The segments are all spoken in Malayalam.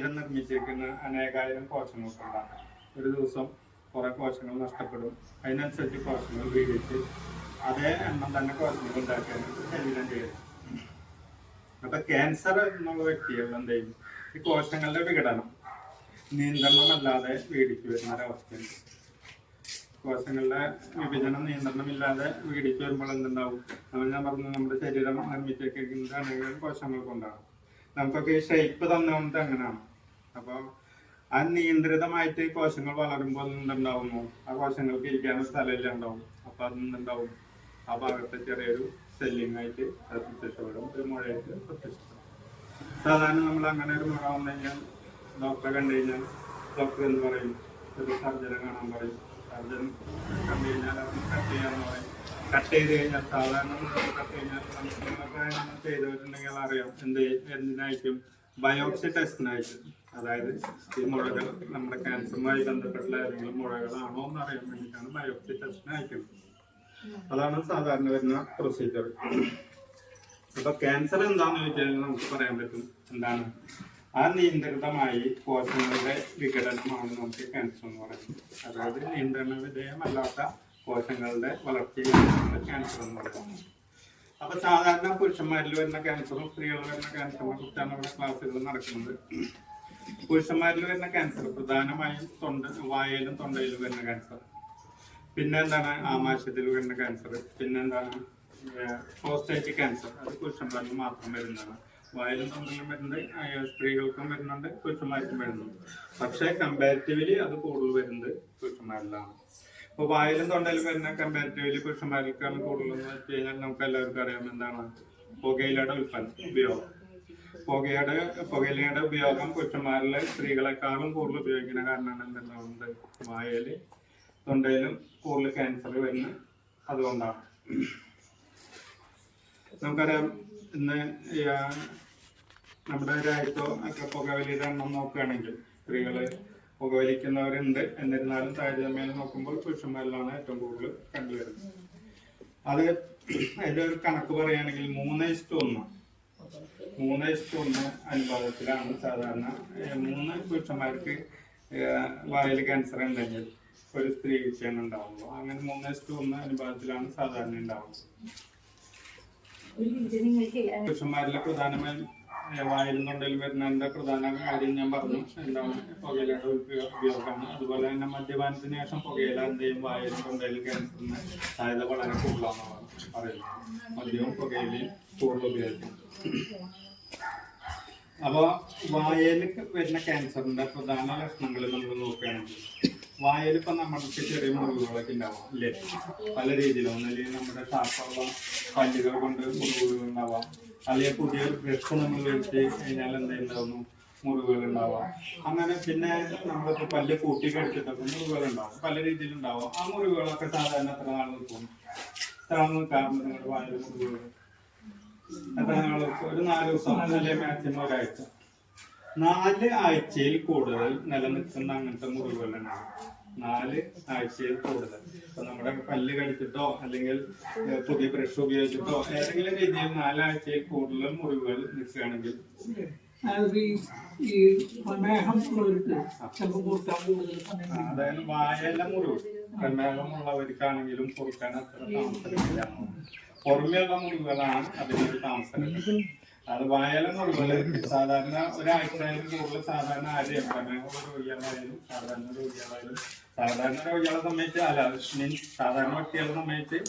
ശരീരം നിർമ്മിച്ചിരിക്കുന്ന അനേകായിരം കോശങ്ങൾക്കുണ്ടാകും ഒരു ദിവസം കുറെ കോശങ്ങൾ നഷ്ടപ്പെടും. അതിനനുസരിച്ച് കോശങ്ങൾ വീടിച്ച് അതേ എണ്ണം തന്നെ കോശങ്ങൾ ഉണ്ടാക്കാനായിട്ട് ശരീരം ചെയ്യും അപ്പൊ ക്യാൻസർ എന്നുള്ള വ്യക്തികളിൽ എന്ത് ചെയ്യും? ഈ കോശങ്ങളുടെ വിഘടനം നിയന്ത്രണമല്ലാതെ വീടിച്ചു വരുന്ന ഒരവസ്ഥയുണ്ട് കോശങ്ങളുടെ വിഭജനം നിയന്ത്രണമില്ലാതെ വീടിച്ചു വരുമ്പോൾ എന്തുണ്ടാവും? നമ്മൾ ഞാൻ പറഞ്ഞു നമ്മുടെ ശരീരം നിർമ്മിച്ചേക്കുന്നത് അനേകം കോശങ്ങൾ കൊണ്ടാണ്. നമുക്കൊക്കെ ഈ ഷേപ്പ് തന്നുകൊണ്ട് അങ്ങനെയാണ്. അപ്പോൾ അനിയന്ത്രിതമായിട്ട് കോശങ്ങൾ വളരുമ്പോൾ എന്തുണ്ടാവുന്നു? ആ കോശങ്ങൾക്ക് ഇരിക്കാനും സ്ഥലമില്ല ഉണ്ടാവും. അപ്പൊ അത് ആ ഭാഗത്തെ ചെറിയൊരു സെല്ലിംഗ് ആയിട്ട് അത് പ്രത്യക്ഷപ്പെടും. ഒരു മുഴയായിട്ട് പ്രത്യക്ഷപ്പെടും. സാധാരണ നമ്മൾ അങ്ങനെ ഒരു മുഴ വന്നു കഴിഞ്ഞാൽ ഡോക്ടറെ കണ്ടു കഴിഞ്ഞാൽ ഡോക്ടർ എന്ന് പറയും? ഒരു സർജനെ കാണാൻ പറയും. സർജൻ കണ്ടു കഴിഞ്ഞാൽ അവർ കട്ട് ചെയ്യാന്ന് പറയും. കട്ട് ചെയ്ത് കഴിഞ്ഞാൽ സാധാരണ കട്ട് കഴിഞ്ഞാൽ നമുക്ക് ചെയ്തിട്ടുണ്ടെങ്കിൽ അറിയാം എന്ത് എന്തിനായിരിക്കും? ബയോപ്സി ടെസ്റ്റിനായിരിക്കും അതായത് മുഴകൾ നമ്മുടെ ക്യാൻസറുമായി ബന്ധപ്പെട്ടുള്ള ഏതെങ്കിലും മുഴകളാണോ എന്ന് അറിയാൻ വേണ്ടിയിട്ടാണ് ബയോപ്സി ടെസ്റ്റിന് അയക്കുന്നത്. അതാണ് സാധാരണ വരുന്ന പ്രൊസീജിയർ അപ്പൊ ക്യാൻസർ എന്താണെന്ന് ചോദിച്ചാൽ നമുക്ക് പറയാൻ പറ്റും എന്താണ്? ആ നിയന്ത്രിതമായി കോശങ്ങളുടെ വിഘടനമാണ് നമുക്ക് ക്യാൻസർ എന്ന് പറയുന്നത്. അതായത് നിയന്ത്രണ വിധേയമല്ലാത്ത കോശങ്ങളുടെ വളർച്ചയാണ് ക്യാൻസർ എന്ന് പറയുന്നത്. അപ്പൊ സാധാരണ പുരുഷന്മാരിൽ വരുന്ന ക്യാൻസറും സ്ത്രീകളിൽ വരുന്ന ക്യാൻസറിനെ കുറിച്ചാണ് ഇവിടെ ക്ലാസ്സുകൾ നടക്കുന്നത് പുരുഷന്മാരിൽ വരുന്ന ക്യാൻസർ പ്രധാനമായും തൊണ്ട വായയിലും തൊണ്ടയിലും വരുന്ന ക്യാൻസർ പിന്നെ എന്താണ് ആമാശയത്തിൽ വരുന്ന ക്യാൻസർ പിന്നെന്താണ് പ്രോസ്റ്റേറ്റ് ക്യാൻസർ അത് പുരുഷന്മാരിൽ മാത്രം വരുന്നതാണ്. വായിലും തൊണ്ടയിലും വരുന്നത് സ്ത്രീകൾക്കും വരുന്നുണ്ട് പുരുഷന്മാർക്കും വരുന്നുണ്ട്. പക്ഷേ കമ്പാരിറ്റീവ്ലി അത് കൂടുതൽ വരുന്നത് പുരുഷന്മാരിലാണ്. ഇപ്പൊ വായിലും തൊണ്ടയിലും വരുന്ന കമ്പാരിറ്റീവ്ലി പുരുഷന്മാർക്കാണ് കൂടുതലെന്ന് വെച്ച് കഴിഞ്ഞാൽ നമുക്ക് എല്ലാവർക്കും അറിയാം എന്താണ് പുകയിലയുടെ ഉൽപ്പന്നം ഉപയോഗം. പുകയുടെ പുകയിലയുടെ ഉപയോഗം പുരുഷന്മാരിലെ സ്ത്രീകളെക്കാളും കൂടുതൽ ഉപയോഗിക്കുന്ന കാരണമാണ് എന്തെന്നുണ്ട് വായയിൽ തൊണ്ടയിലും കൂടുതൽ ക്യാൻസർ വരുന്നത് അതുകൊണ്ടാണ്. നമുക്കറിയാം ഇന്ന് നമ്മുടെ രാജ്യത്തോ ഒക്കെ പുകവലിയുടെ എണ്ണം നോക്കുകയാണെങ്കിൽ സ്ത്രീകൾ പുകവലിക്കുന്നവരുണ്ട് എന്നിരുന്നാലും താരതമ്യം നോക്കുമ്പോൾ പുരുഷന്മാരിലാണ് ഏറ്റവും കൂടുതൽ കണ്ടുവരുന്നത്. അത് അതിന്റെ ഒരു കണക്ക് പറയുകയാണെങ്കിൽ മൂന്ന് ഇഷ്ടം ഒന്ന്. മൂന്ന് ഒന്ന് അനുപാതത്തിലാണ് സാധാരണ മൂന്ന് പുരുഷന്മാർക്ക് വായിൽ ക്യാൻസർ ഉണ്ടെങ്കിൽ ഒരു സ്ത്രീക്കാണ് ഉണ്ടാവുള്ളൂ. അങ്ങനെ മൂന്ന് ഒന്ന് അനുപാതത്തിലാണ് സാധാരണ ഉണ്ടാവുന്നത്. പുരുഷന്മാരിലെ പ്രധാനമായും തൊണ്ടയിലും വരുന്നതിന്റെ പ്രധാന കാര്യം ഞാൻ പറഞ്ഞു. എന്താണ് പുകയിലയുടെ ഉപയോ- ഉപയോഗമാണ് അതുപോലെ തന്നെ മദ്യപാനത്തിന് ശേഷം പുകയില എന്തെയും വായിൽ വായിലും തൊണ്ടയിലും ക്യാൻസറിന് സാധ്യത വളരെ കൂടുതലാണെന്നാണ് പറയുന്നത്. മദ്യവും പുകയിലയും കൂടുതൽ ഉപയോഗിക്കുന്നത് അപ്പൊ വായയിൽ വരുന്ന ക്യാൻസറിന്റെ പ്രധാന ലക്ഷണങ്ങൾ നമ്മൾ നോക്കുകയാണെങ്കിൽ വായയിൽ ഇപ്പൊ നമ്മൾക്ക് ചെറിയ മുറിവുകളൊക്കെ ഉണ്ടാവാം അല്ലേ പല രീതിയിലും. ഒന്നല്ലെങ്കിൽ നമ്മുടെ ഷാർപ്പുള്ള പല്ലുകൾ കൊണ്ട് മുറിവുകൾ ഉണ്ടാവാം. അല്ലെങ്കിൽ പുതിയ ബ്രഷ് നമ്മൾ വെച്ച് കഴിഞ്ഞാൽ എന്തുണ്ടാവുന്നു മുറിവുകൾ ഉണ്ടാവാം. അങ്ങനെ പിന്നെ നമ്മളിപ്പോ പല്ല് കൂട്ടി കടിച്ചിട്ടൊക്കെ മുറിവുകൾ ഉണ്ടാവും. പല രീതിയിലുണ്ടാവും ആ മുറിവുകളൊക്കെ സാധാരണ എത്ര നാൾ നിൽക്കും? എത്ര നാൾ നിൽക്കാറുണ്ട് നിങ്ങളുടെ വായു എത്ര നാൾ ഒരു നാല് ദിവസം മാക്സിമം ഒരാഴ്ച. നാല് ആഴ്ചയിൽ കൂടുതൽ നിലനിൽക്കുന്ന അങ്ങനത്തെ മുറിവുകൾ ഉണ്ടാവും. നാല് ആഴ്ചയിൽ കൂടുതൽ. നമ്മുടെ പല്ല് കടിച്ചിട്ടോ അല്ലെങ്കിൽ പുതിയ ബ്രഷ് ഉപയോഗിച്ചിട്ടോ ഏതെങ്കിലും രീതിയിൽ നാലാഴ്ചയിൽ കൂടുതൽ മുറിവുകൾ നിൽക്കുകയാണെങ്കിൽ അതായത് ഈ ചിലപ്പോൾ കൊടുക്കാൻ കൂടുതൽ സമയം അതായത് വായല മുറിവ്. പ്രമേഹമുള്ളവർക്കാണെങ്കിലും കൊടുക്കാൻ അത്ര താമസമില്ല. പുറമെയുള്ള മുറിവുകളാണ് അതിനൊരു താമസം അത് വായല മുറിവുകൾ സാധാരണ ഒരാഴ്ചയിലും കൂടുതൽ സാധാരണ ആരെയും പ്രമേഹമുള്ള രോഗികളായാലും സാധാരണ രോഗികളായാലും സാധാരണ രോഗികളെ സംബന്ധിച്ച് അല്ല മീൻസ് സാധാരണ വ്യക്തികളെ സംബന്ധിച്ച്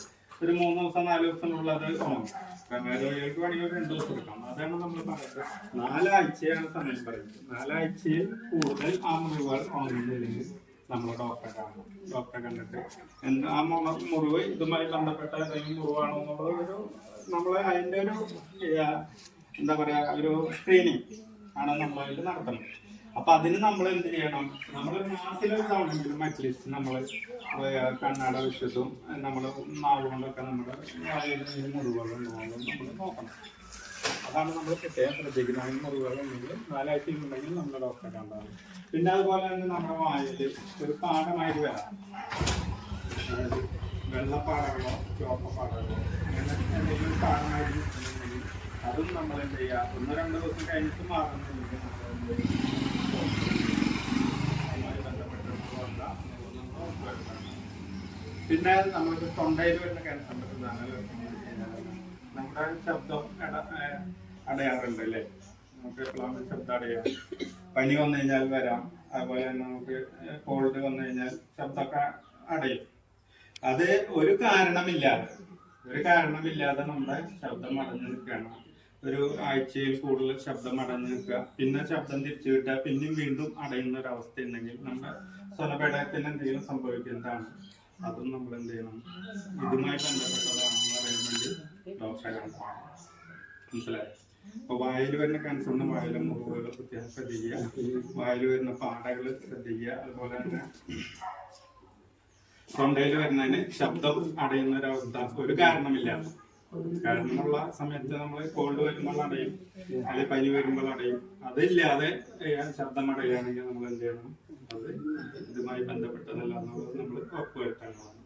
ഒരു മൂന്ന് ദിവസം നാല് ദിവസത്തിനുള്ളത് ഉണങ്ങും. പ്രമേഹ രോഗികൾക്ക് വേണമെങ്കിൽ ഒരു രണ്ട് ദിവസം എടുക്കാം. അതാണ് നമ്മൾ പറയുന്നത്. നാലാഴ്ചയാണ് സമയം പറയുന്നത്. നാലാഴ്ചയിൽ കൂടുതൽ ആ മുറിവുകൾ ഉണങ്ങുന്നില്ലെങ്കിൽ നമ്മൾ ഡോക്ടറെ കാണണം ഡോക്ടറെ കണ്ടിട്ട് എന്താ ആ മുള മുറിവ് ഇതുമായി ബന്ധപ്പെട്ട എന്തെങ്കിലും മുറിവാണോ എന്നുള്ളത് ഒരു നമ്മളെ അതിന്റെ ഒരു എന്താ പറയാ ഒരു സ്ക്രീനിങ് ആണ് നമ്മളായിട്ട് നടത്തണം. അപ്പൊ അതിന് നമ്മൾ എന്ത് ചെയ്യണം? നമ്മൾ മാസത്തിലൊരു തവണെങ്കിലും അറ്റ്ലീസ്റ്റ് നമ്മൾ കണ്ണാട വിശ്വസും നമ്മൾ നാവ് കൊണ്ടൊക്കെ നമ്മുടെ മുറിവുകളും നമ്മൾ നോക്കണം. അതാണ് നമ്മൾ പ്രത്യേകം ശ്രദ്ധിക്കുന്നത്. അതിന് മുറിവുകളുണ്ടെങ്കിൽ നാലാഴ്ച ഉണ്ടെങ്കിൽ നമ്മൾ ഡോക്ടറെ കണ്ടാണ് പിന്നെ അതുപോലെ തന്നെ നമ്മുടെ വായിൽ ഒരു പാഠമായിട്ട് വരാം. വെള്ളപ്പാടകളോ ചുവപ്പ പാടകളോ അങ്ങനെ എന്തെങ്കിലും നിൽക്കുന്നുണ്ടെങ്കിൽ അതും നമ്മൾ എന്ത് ചെയ്യുക ഒന്ന് രണ്ട് ദിവസം കഴിഞ്ഞിട്ട് മാറുന്നില്ലെങ്കിൽ പിന്നെ നമ്മൾക്ക് തൊണ്ടയിൽ വരുന്ന ക്യാൻസർ പറ്റുന്നതാണ് നമ്മുടെ ശബ്ദം അടയാറുണ്ട് അല്ലേ? നമുക്ക് എപ്പോഴാണ് ശബ്ദം അടയാ പനി വന്നു കഴിഞ്ഞാൽ വരാം. അതുപോലെ തന്നെ നമുക്ക് കോൾഡ് വന്നു കഴിഞ്ഞാൽ ശബ്ദമൊക്കെ അടയും. അത് ഒരു കാരണമില്ലാതെ ഒരു കാരണമില്ലാതെ നമ്മുടെ ശബ്ദം അടഞ്ഞു നിൽക്കണം ഒരു ആഴ്ചയിൽ കൂടുതൽ ശബ്ദം അടഞ്ഞു നിൽക്കുക. പിന്നെ ശബ്ദം തിരിച്ചു കിട്ടുക. പിന്നെയും വീണ്ടും അടയുന്ന ഒരു അവസ്ഥ ഉണ്ടെങ്കിൽ നമ്മുടെ സ്വനപേടകത്തിന് എന്തെങ്കിലും സംഭവിക്കുന്നതാണ് അതും നമ്മൾ എന്ത് ചെയ്യണം? ഇതുമായി ബന്ധപ്പെട്ടതാണെന്ന് പറയാൻ വേണ്ടി ഡോക്ടറെ മനസ്സിലായോ? അപ്പൊ വായിൽ വരുന്ന ക്യാൻസറിന് വായിലെ മുറിവുകൾ പ്രത്യേകം ശ്രദ്ധിക്കുക. വായിൽ വരുന്ന പാടകൾ ശ്രദ്ധിക്കുക. അതുപോലെ തന്നെ തൊണ്ടയിൽ വരുന്നതിന് ശബ്ദം അടയുന്ന ഒരവസ്ഥ ഒരു കാരണമില്ലാതെ കാരണമുള്ള സമയത്ത് നമ്മൾ കോൾഡ് വരുമ്പോൾ അടയും. അല്ലെ പനി വരുമ്പോൾ അടയും. അതില്ലാതെ ശബ്ദം അടയുകയാണെങ്കിൽ നമ്മൾ എന്ത് ചെയ്യണം? അത് ഇതുമായി ബന്ധപ്പെട്ടതല്ല എന്നുള്ളത് നമ്മൾ ഉറപ്പുവരുത്തേണ്ടതാണ്.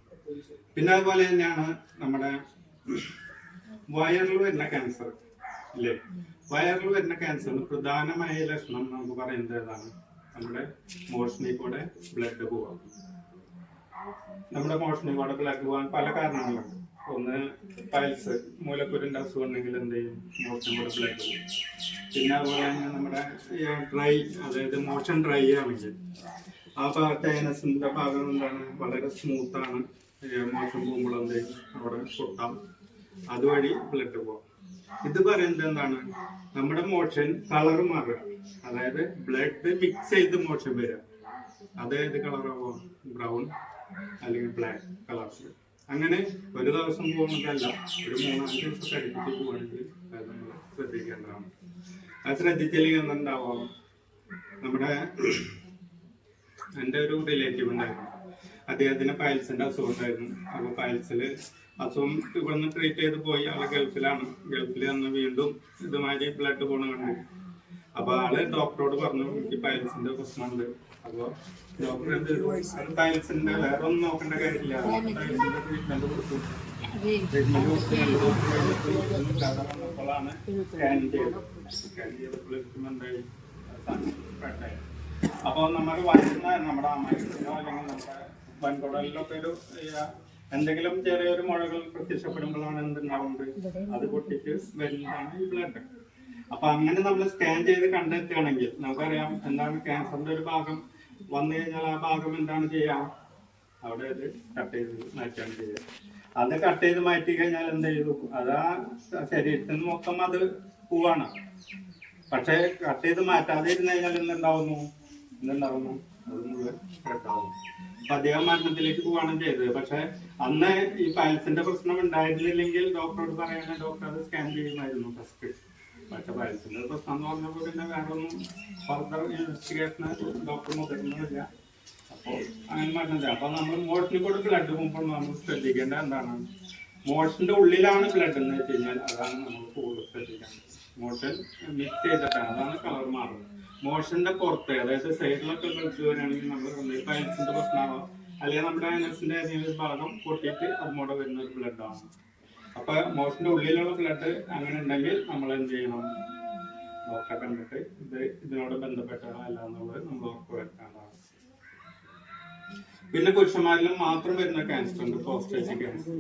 പിന്നെ അതുപോലെ തന്നെയാണ് നമ്മുടെ വയറിൽ വരുന്ന ക്യാൻസർ ഇല്ലേ? വയറിൽ വരുന്ന ക്യാൻസറിന് പ്രധാനമായ ലക്ഷണം നമുക്ക് പറയുന്നത് ഏതാണ്? നമ്മുടെ മോഷനിൽ കൂടെ ബ്ലഡ് പോവാം. നമ്മുടെ മോഷനിൽ കൂടെ ബ്ലഡ് പോകാൻ പല കാരണങ്ങളുണ്ട്. ഒന്ന് പൈൽസ് മൂലക്കുരുന്റെ അസുഖം ഉണ്ടെങ്കിൽ എന്ത് ചെയ്യും? മോഷൻ കൂടെ ബ്ലഡ് പോകും പിന്നെ അതുപോലെ തന്നെ നമ്മുടെ ഡ്രൈ അതായത് മോഷൻ ഡ്രൈ ആണെങ്കിൽ ആ ഭാഗത്തെ അനസിന്റെ ഭാഗം എന്താണ് വളരെ സ്മൂത്താണ് മോഷൻ പോകുമ്പോൾ എന്ത് ചെയ്യും? അവിടെ പൊട്ടാം. അതുവഴി ബ്ലഡ് പോകാം ഇത് പറയുന്നത് എന്താണ്? നമ്മുടെ മോഷൻ കളർ മാറുക. അതായത് ബ്ലഡ് മിക്സ് ചെയ്ത് മോഷൻ വരിക. അതായത് ഏത് കളറാവും ബ്രൗൺ അല്ലെങ്കിൽ ബ്ലാക്ക് കളർസ് അങ്ങനെ ഒരു ദിവസം പോകുന്നതല്ല. ഒരു മൂന്നാൽ ദിവസം അടുപ്പിച്ച് പോകണമെങ്കിൽ അത് നമ്മൾ ശ്രദ്ധിക്കേണ്ടതാണ്. അത് ശ്രദ്ധിച്ചില്ലെങ്കിൽ എന്തുണ്ടാവാം നമ്മുടെ എന്റെ ഒരു റിലേറ്റീവ് ഉണ്ടായിരുന്നു. അദ്ദേഹത്തിന് പയൽസിന്റെ അസുഖം ഉണ്ടായിരുന്നു അപ്പൊ പൈൽസിൽ അസുഖം ഇവിടുന്ന് ട്രീറ്റ് ചെയ്ത് പോയി. ആൾ ഗൾഫിലാണ്. ഗൾഫിൽ വന്ന് വീണ്ടും ഇതുമാതിരി ബ്ലഡ് പോകണം കണ്ടു അപ്പോൾ ആൾ ഡോക്ടറോട് പറഞ്ഞു എനിക്ക് പയൽസിന്റെ പ്രശ്നമുണ്ട്. അപ്പൊ ഡോക്ടർ നോക്കേണ്ട കാര്യമില്ല. പൈൽസിന്റെ ട്രീറ്റ്മെന്റ് കൊടുത്തു. ട്രീറ്റ്മെന്റ് കൊടുത്ത് രണ്ട് ദിവസം കഴിഞ്ഞപ്പോൾ കഥ വന്നപ്പോഴാണ് സ്കാൻ ചെയ്തത്. സ്കാൻ ചെയ്തപ്പോൾ എന്തായി? പെട്ടായി അപ്പൊ നമ്മുടെ വരുന്ന നമ്മുടെ അമ്മയോ അല്ലെങ്കിൽ നമ്മുടെ വൻകുടലിലൊക്കെ ഒരു എന്തെങ്കിലും ചെറിയൊരു മുഴകൾ പ്രത്യക്ഷപ്പെടുമ്പോഴാണ് എന്തുണ്ടാവുന്നത്? അത് പൊട്ടിച്ച് വരുന്നതാണ് ഈ ബ്ലഡ് അപ്പൊ അങ്ങനെ നമ്മൾ സ്കാൻ ചെയ്ത് കണ്ടെത്തുകയാണെങ്കിൽ നമുക്കറിയാം എന്താണ് ക്യാൻസറിന്റെ ഒരു ഭാഗം. വന്നു കഴിഞ്ഞാൽ ആ ഭാഗം എന്താണ് ചെയ്യാം? അവിടെ അത് കട്ട് ചെയ്ത് മാറ്റാണ് ചെയ്യുക അത് കട്ട് ചെയ്ത് മാറ്റി കഴിഞ്ഞാൽ എന്ത് ചെയ്തു? അതാ ശരീരത്തിൽ നിന്ന് മൊത്തം അത് പോവാണ്. പക്ഷേ കട്ട് ചെയ്ത് മാറ്റാതെ ഇരുന്ന് കഴിഞ്ഞാൽ എന്തുണ്ടാവുന്നു? എന്തുണ്ടാവുന്നു? അത് മുഴുവൻ സ്പ്രെഡാവും അപ്പൊ അദ്ദേഹം മരണത്തിലേക്ക് പോവാണ് ചെയ്തത്. പക്ഷെ അന്ന് ഈ പൈൽസിന്റെ പ്രശ്നം ഉണ്ടായിരുന്നില്ലെങ്കിൽ ഡോക്ടറോട് പറയാനാണ് ഡോക്ടർ അത് സ്കാൻ ചെയ്യുമായിരുന്നു ഫസ്റ്റ് പക്ഷെ വയസ്സിന്റെ പ്രശ്നം എന്ന് പറഞ്ഞപ്പോൾ പിന്നെ വേറെ ഫർദർ ഇൻവെസ്റ്റിഗേഷന് ഡോക്ടർ മുതിർന്നില്ല അപ്പോൾ അങ്ങനെ മരുന്നില്ല അപ്പോൾ നമ്മൾ മോഷനിൽ കൂടെ ബ്ലഡ് പോകുമ്പോൾ നമ്മൾ ശ്രദ്ധിക്കേണ്ട എന്താണ്? മോഷന്റെ ഉള്ളിലാണ് ബ്ലഡ് എന്ന് വെച്ച് കഴിഞ്ഞാൽ അതാണ് നമ്മൾ കൂടുതൽ ശ്രദ്ധിക്കേണ്ടത്. മോഷൻ മിക്സ് ചെയ്തിട്ടാണ്. അതാണ് കളർ മാറുന്നത്. മോഷന്റെ പുറത്ത് അതായത് സൈഡിലൊക്കെ ബ്ലഡ് വരികയാണെങ്കിൽ നമ്മൾ പൈൽസിന്റെ പ്രശ്നമാവാം അല്ലെങ്കിൽ നമ്മുടെ അനസിന്റെ ഏതെങ്കിലും ഭാഗം പൊട്ടിയിട്ട് അതുമൂടെ വരുന്ന ഒരു ബ്ലഡാണ് അപ്പൊ മോഷന്റെ ഉള്ളിലുള്ള ബ്ലഡ് അങ്ങനെ ഉണ്ടെങ്കിൽ നമ്മൾ എന്ത് ചെയ്യണം? ഡോക്ടറെ കണ്ടിട്ട് ഇത് ഇതിനോട് ബന്ധപ്പെട്ടതാണോ അല്ല എന്നുള്ളത് നമ്മൾ ഉറപ്പുവരുത്തേണ്ടതാണ് പിന്നെ പുരുഷന്മാരിലും മാത്രം വരുന്ന ക്യാൻസർ ഉണ്ട് പ്രോസ്റ്റേറ്റ് ക്യാൻസർ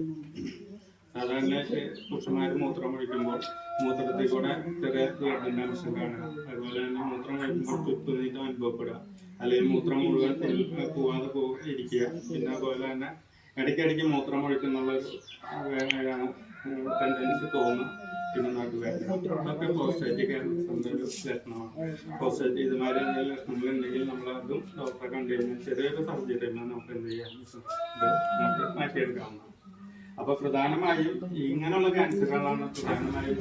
സാധാരണ പുരുഷന്മാർ മൂത്രം ഒഴിക്കുമ്പോൾ മൂത്രത്തിൽ കൂടെ ചെറിയ ബ്ലഡിന്റെ അംശം കാണുക. അതുപോലെ തന്നെ മൂത്രം കഴിക്കുമ്പോൾ തുത്തുനീട്ടം അനുഭവപ്പെടുക. അല്ലെങ്കിൽ മൂത്രം മുഴുവൻ പോവാതെ പോ ഇരിക്കുക. പിന്നെ അതുപോലെ തന്നെ ഇടയ്ക്കിടയ്ക്ക് മൂത്രം ഒഴിക്കുന്നുള്ള ടെൻഡൻസി തോന്നുക പിന്നെ ഒരു ലക്ഷണമാണ്. പോസ്റ്റേറ്റ് ഇതുമാതിരി എന്തെങ്കിലും ഡോക്ടറെ ചെറിയൊരു സർജറി നമുക്ക് എന്ത് ചെയ്യാം? ഇത് അപ്പൊ പ്രധാനമായും ഇങ്ങനെയുള്ള ക്യാൻസറുകളാണ് പ്രധാനമായും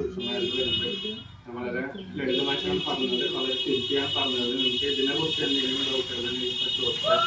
ഞാൻ വളരെ ലളിതമായിട്ടാണ് പറഞ്ഞത്. വളരെ ചുരുക്കിയാണ് പറഞ്ഞത്. നിങ്ങൾക്ക് ഇതിനെ കുറിച്ച് എന്തെങ്കിലും ചോദിച്ചാൽ